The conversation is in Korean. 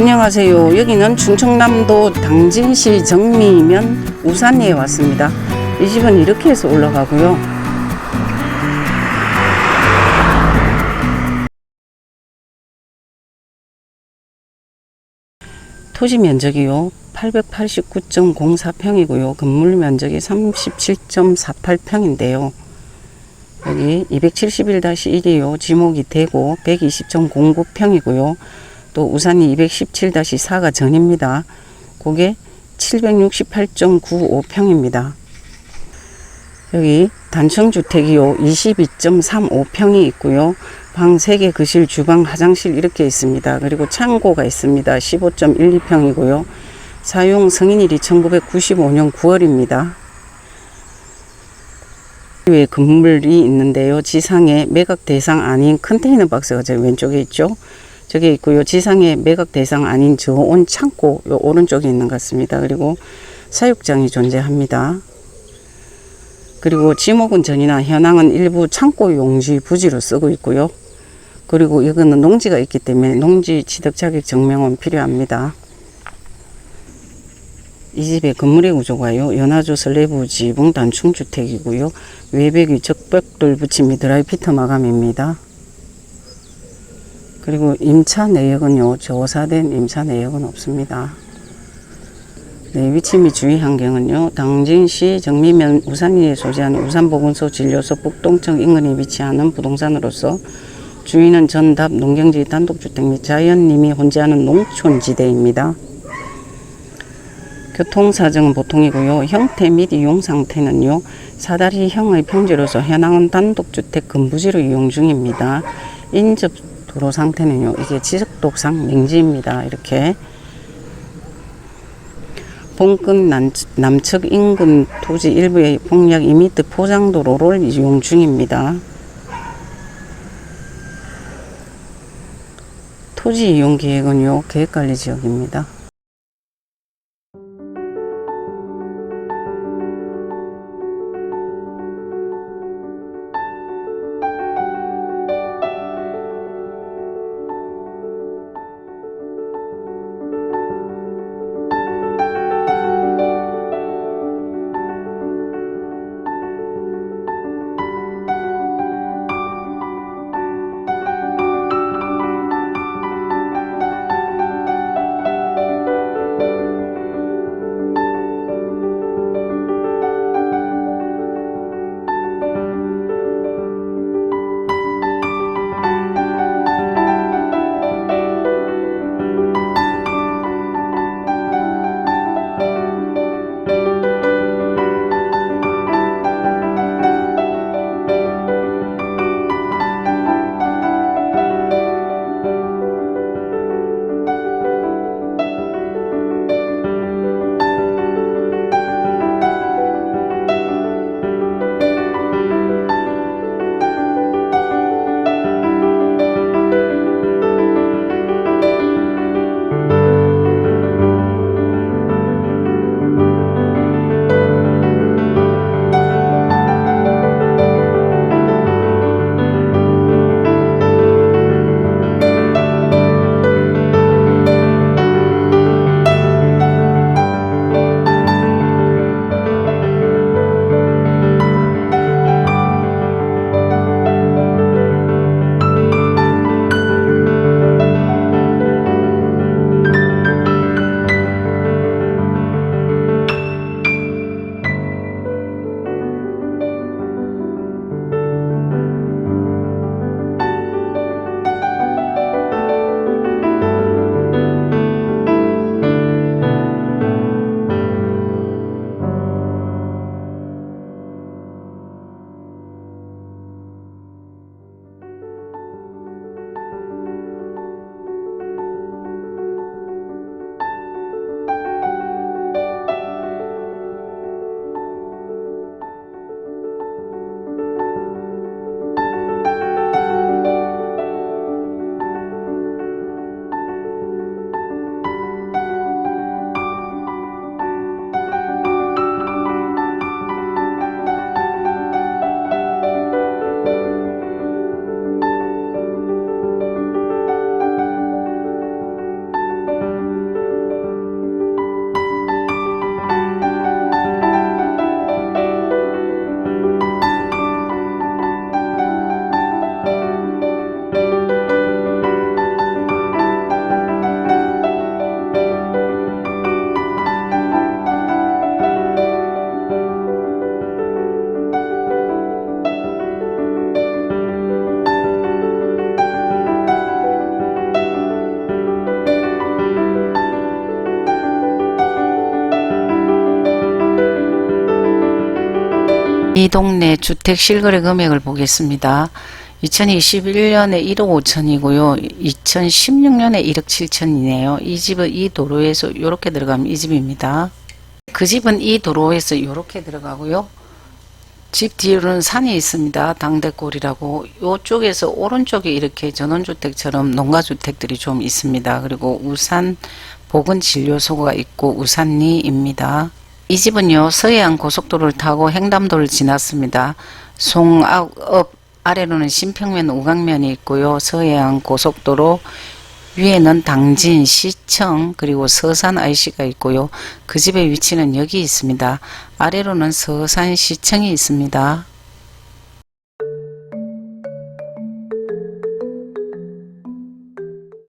안녕하세요. 여기는 충청남도 당진시 정미면 우산리에 왔습니다. 이 집은 이렇게 해서 올라가고요. 토지 면적이요. 889.04평이고요. 건물 면적이 37.48평인데요. 여기 271-1이요. 지목이 되고 120.09평이고요. 또 우산이 217-4가 전입니다. 그게 768.95평입니다. 여기 단층주택이요. 22.35평이 있고요. 방 3개, 거실, 주방, 화장실 이렇게 있습니다. 그리고 창고가 있습니다. 15.12평이고요. 사용 승인일이 1995년 9월입니다. 위에 건물이 있는데요. 지상에 매각 대상 아닌 컨테이너 박스가 제 왼쪽에 있죠. 저게 있고 요. 지상에 매각 대상 아닌 저 온 창고 요 오른쪽에 있는 것 같습니다. 그리고 사육장이 존재합니다. 그리고 지목은 전이나 현황은 일부 창고 용지 부지로 쓰고 있고요. 그리고 이거는 농지가 있기 때문에 농지 취득 자격 증명은 필요합니다. 이 집의 건물의 구조가요. 연화조 슬래브 지붕 단층 주택이고요. 외벽이 적벽돌 붙임이 드라이피터 마감입니다. 그리고 임차 내역은요. 조사된 임차 내역은 없습니다. 네, 위치 및 주위 환경은요. 당진시 정미면 우산리에 소재하는 우산보건소 진료소 북동청 인근에 위치하는 부동산으로서 주인은 전답 농경지 단독주택 및 자연님이 혼재하는 농촌지대입니다. 교통사정은 보통이고요. 형태 및 이용 상태는요. 사다리형의 평지로서 현황은 단독주택 건부지로 이용 중입니다. 인접 도로 상태는요. 이게 지적독상 맹지입니다. 이렇게 남, 남측 인근 토지 일부의 폭약 2m 포장도로를 이용 중입니다. 토지 이용 계획은요. 계획관리 지역입니다. 이 동네 주택 실거래 금액을 보겠습니다. 2021년에 1억 5천이고요. 2016년에 1억 7천이네요. 이 집은 이 도로에서 이렇게 들어가면 이 집입니다. 그 집은 이 도로에서 이렇게 들어가고요. 집 뒤로는 산이 있습니다. 당대골이라고 이쪽에서 오른쪽에 이렇게 전원주택처럼 농가주택들이 좀 있습니다. 그리고 우산 보건진료소가 있고 우산리입니다. 이 집은요 서해안 고속도로를 타고 횡담도를 지났습니다. 송악읍 아래로는 신평면 우강면이 있고요. 서해안 고속도로 위에는 당진, 시청, 그리고 서산 IC가 있고요. 그 집의 위치는 여기 있습니다. 아래로는 서산 시청이 있습니다.